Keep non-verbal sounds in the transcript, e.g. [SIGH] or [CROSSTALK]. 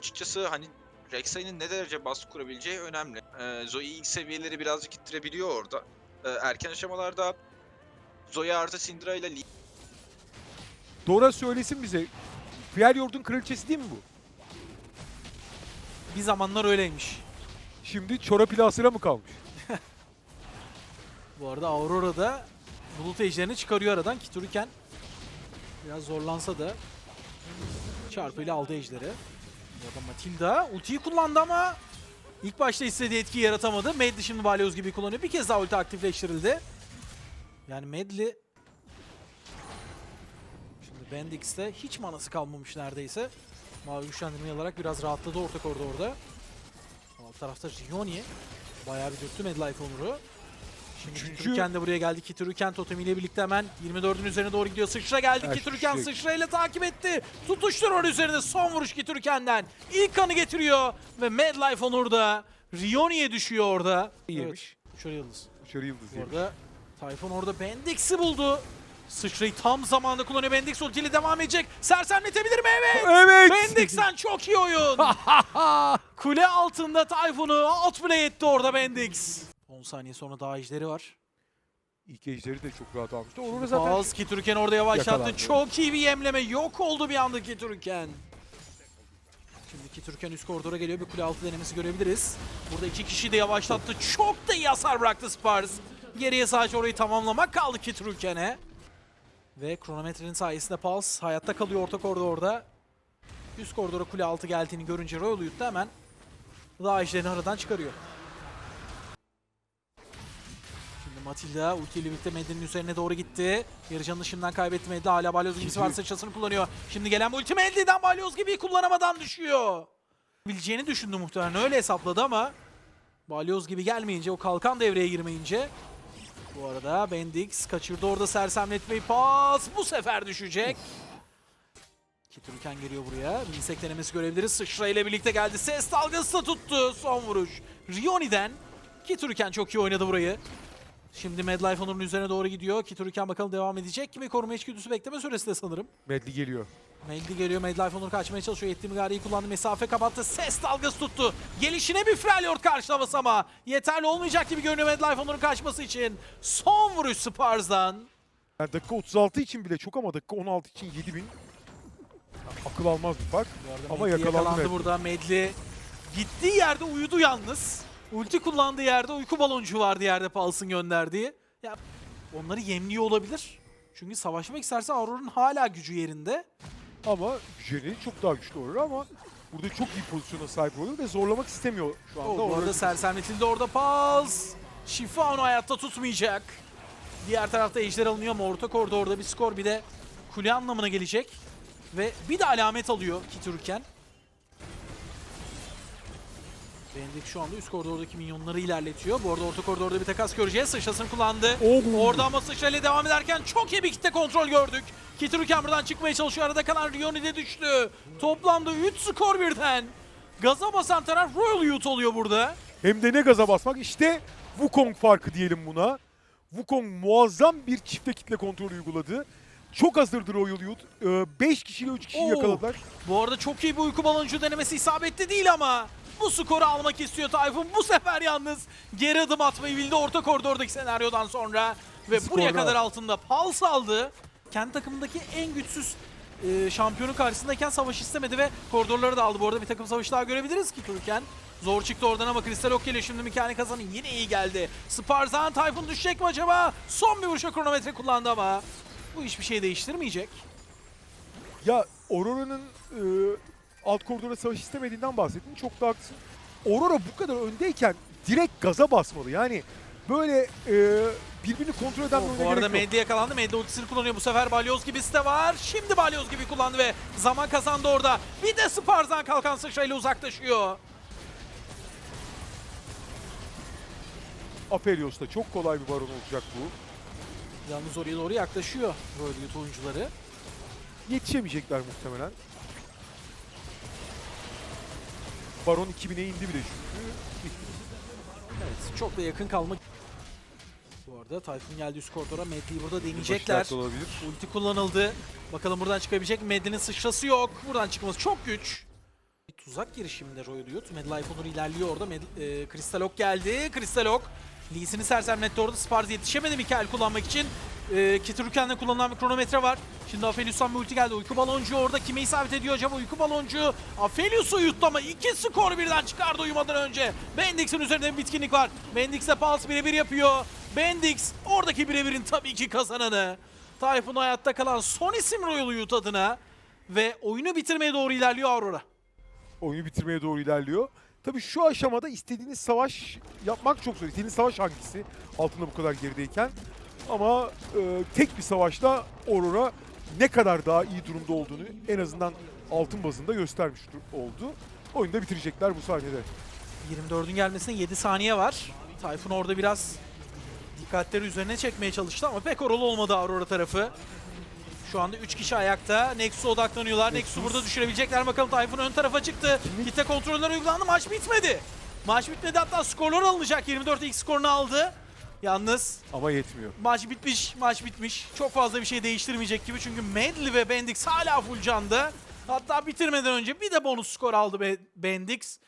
açıkçası hani Rek'Sai'nin ne derece baskı kurabileceği önemli. Ee, Zoe ilk seviyeleri birazcık ittirebiliyor orada. Ee, erken aşamalarda Zoe artı Syndra ile Lee Dora söylesin bize. Feryord'un kraliçesi değil mi bu? Bir zamanlar öyleymiş. Şimdi çorap ile asıra mı kalmış? [LAUGHS] Bu arada Aurora da bulut ejderini çıkarıyor aradan. Kituriken biraz zorlansa da çarpıyla aldı ejderi. Bu arada Matilda ultiyi kullandı ama ilk başta istediği etkiyi yaratamadı. Medli şimdi balyoz gibi kullanıyor. Bir kez daha ulti aktifleştirildi. Yani Medli Şimdi Bendix'te hiç manası kalmamış neredeyse. Mavi güçlendirmeyi alarak biraz rahatladı orta koridorda. Alt tarafta Rioni bayağı bir dürttü Medlife Onur'u. Şimdi Üçüncü- de buraya geldi. Kitruken totemiyle birlikte hemen 24'ün üzerine doğru gidiyor. Sıçra geldi. Ha, Kitruken şişek. sıçrayla takip etti. Tutuşturma üzerinde son vuruş Kitruken'den. İlk kanı getiriyor ve Medlife Onur da Rioni'ye düşüyor orada. Yemiş. Evet, Şöyle yıldız. Uçarı yıldız yemiş. arada Tayfun orada Bendix'i buldu. Sıçrayı tam zamanında kullanıyor. Bendix ultiyle devam edecek. Sersemletebilir mi? Evet. Evet. Bendix'ten çok iyi oyun. [LAUGHS] Kule altında Tayfun'u outplay etti orada Bendix. 10 saniye sonra daha ejderi var. İlk ejderi de çok rahat almıştı. Aurora zaten Baz Kitürken orada yavaşlattı. Yakalandı. Çok iyi bir yemleme. Yok oldu bir anda Kitürken. Şimdi Kitürken üst koridora geliyor. Bir kule altı denemesi görebiliriz. Burada iki kişi de yavaşlattı. Çok da iyi hasar bıraktı Spars. Geriye sadece orayı tamamlamak kaldı Kitürken'e. Ve kronometrenin sayesinde Pulse hayatta kalıyor orta koridorda. Üst koridora kule altı geldiğini görünce Royal Youth hemen daha işlerini aradan çıkarıyor. Matilda ultiyle birlikte Medli'nin üzerine doğru gitti. Yarıcanın ışığından kaybetti Medli. Hala balyoz gibisi var sıçrasını kullanıyor. Şimdi gelen bu ulti Medli'den balyoz gibi kullanamadan düşüyor. Bileceğini düşündü muhtemelen öyle hesapladı ama balyoz gibi gelmeyince o kalkan devreye girmeyince bu arada Bendix kaçırdı orada sersemletmeyi pas bu sefer düşecek. Kiturken geliyor buraya. Bir insek denemesi görebiliriz. Sıçra ile birlikte geldi. Ses dalgası da tuttu. Son vuruş. Rioni'den. Kiturken çok iyi oynadı burayı. Şimdi Medlife Onur'un üzerine doğru gidiyor. Kiturken bakalım devam edecek mi? Koruma içgüdüsü bekleme süresi de sanırım. Medli geliyor. Meldi geliyor. Medlife Onur kaçmaya çalışıyor. Yettiğimi gariyi kullandı. Mesafe kapattı. Ses dalgası tuttu. Gelişine bir Freljord karşılaması ama yeterli olmayacak gibi görünüyor Medlife Onur'un kaçması için. Son vuruş Spars'dan. Yani dakika 36 için bile çok ama dakika 16 için 7000 akıl almaz bir fark. Ama Medli yakalandı yakalandı Medli. burada. Medli gittiği yerde uyudu yalnız. Ulti kullandığı yerde uyku baloncuğu vardı yerde Pulse'ın gönderdiği. Ya onları yemliyor olabilir. Çünkü savaşmak isterse Aurora'nın hala gücü yerinde. Ama Jenny çok daha güçlü olur ama burada çok iyi pozisyona sahip oluyor ve zorlamak istemiyor şu anda. Oh, bu arada sersemletildi orada Pulse. Şifa onu hayatta tutmayacak. Diğer tarafta ejder alınıyor ama orta koridorda bir skor bir de kule anlamına gelecek. Ve bir de alamet alıyor Kiturken. Bendik şu anda üst koridordaki minyonları ilerletiyor. Bu arada orta koridorda bir takas göreceğiz. Sıçrasını kullandı. Oh. Orada ama sıçrayla devam ederken çok iyi bir kitle kontrol gördük. Kiturken buradan çıkmaya çalışıyor. Arada kalan Rioni de düştü. Toplamda 3 skor birden. Gaza basan taraf Royal Youth oluyor burada. Hem de ne gaza basmak. İşte Wukong farkı diyelim buna. Wukong muazzam bir çifte kitle kontrolü uyguladı. Çok hazırdır Royal Youth. 5 kişiyle 3 kişiyi Oo. yakaladılar. Bu arada çok iyi bir uyku baloncu denemesi isabetli değil ama bu skoru almak istiyor Tayfun. Bu sefer yalnız geri adım atmayı bildi orta koridordaki senaryodan sonra. Ve Skor buraya kadar altında Pulse aldı. Kendi takımındaki en güçsüz e, şampiyonun karşısındayken savaş istemedi ve koridorları da aldı. Bu arada bir takım savaş daha görebiliriz ki Turken. Zor çıktı oradan ama Kristal Ok geliyor. Şimdi Mikael Kazan'ın yine iyi geldi. Sparzan Tayfun düşecek mi acaba? Son bir vuruşa kronometre kullandı ama bu hiçbir şey değiştirmeyecek. Ya Aurora'nın e, alt koridora savaş istemediğinden bahsettin. Çok da haklısın. Aurora bu kadar öndeyken direkt gaza basmalı. Yani böyle e, birbirini kontrol eden bir Bu arada. Medli yakalandı. Medli ultisini kullanıyor. Bu sefer balyoz gibisi de var. Şimdi balyoz gibi kullandı ve zaman kazandı orada. Bir de Sparzan kalkan sıçrayla uzaklaşıyor. Apelios'ta çok kolay bir baron olacak bu. Yalnız oraya doğru yaklaşıyor Youth oyuncuları. Yetişemeyecekler muhtemelen. Baron 2000'e indi bile çünkü. Evet çok da yakın kalmak. Bu arada Tayfun geldi üst koridora. Medli'yi burada deneyecekler. Ulti kullanıldı. Bakalım buradan çıkabilecek mi? Medli'nin sıçrası yok. Buradan çıkması çok güç. Tuzak girişiminde Royal Medlife Onur ilerliyor orada. Med e, Crystal Ok geldi. Crystal Ok. Lee'sini sersemletti orada. Spars yetişemedi Mikael kullanmak için. E, Kiturken'de kullanılan bir kronometre var. Şimdi Aphelios'tan bir ulti geldi. Uyku baloncuğu orada kime isabet ediyor acaba? Uyku baloncuğu Aphelios'u uyuttu ama iki skor birden çıkardı uyumadan önce. Bendix'in üzerinde bir bitkinlik var. Bendix'le Pulse birebir yapıyor. Bendix oradaki birebirin tabii ki kazananı. Tayfun hayatta kalan son isim Royal Youth adına. Ve oyunu bitirmeye doğru ilerliyor Aurora. oyunu bitirmeye doğru ilerliyor. Tabii şu aşamada istediğiniz savaş yapmak çok zor. İstediğiniz savaş hangisi? Altında bu kadar gerideyken. Ama e, tek bir savaşta Aurora ne kadar daha iyi durumda olduğunu en azından altın bazında göstermiş oldu. Oyunu da bitirecekler bu sahnede. 24'ün gelmesine 7 saniye var. Tayfun orada biraz dikkatleri üzerine çekmeye çalıştı ama pek oralı olmadı Aurora tarafı. Şu anda 3 kişi ayakta. Nexus'a odaklanıyorlar. Nexus'u Nexus. burada düşürebilecekler. Bakalım Tayfun ön tarafa çıktı. Kitle kontroller uygulandı. Maç bitmedi. Maç bitmedi hatta skorlar alınacak. 24 ilk skorunu aldı. Yalnız Ama yetmiyor. maç bitmiş, maç bitmiş. Çok fazla bir şey değiştirmeyecek gibi çünkü Medley ve Bendix hala full candı. Hatta bitirmeden önce bir de bonus skor aldı Be- Bendix.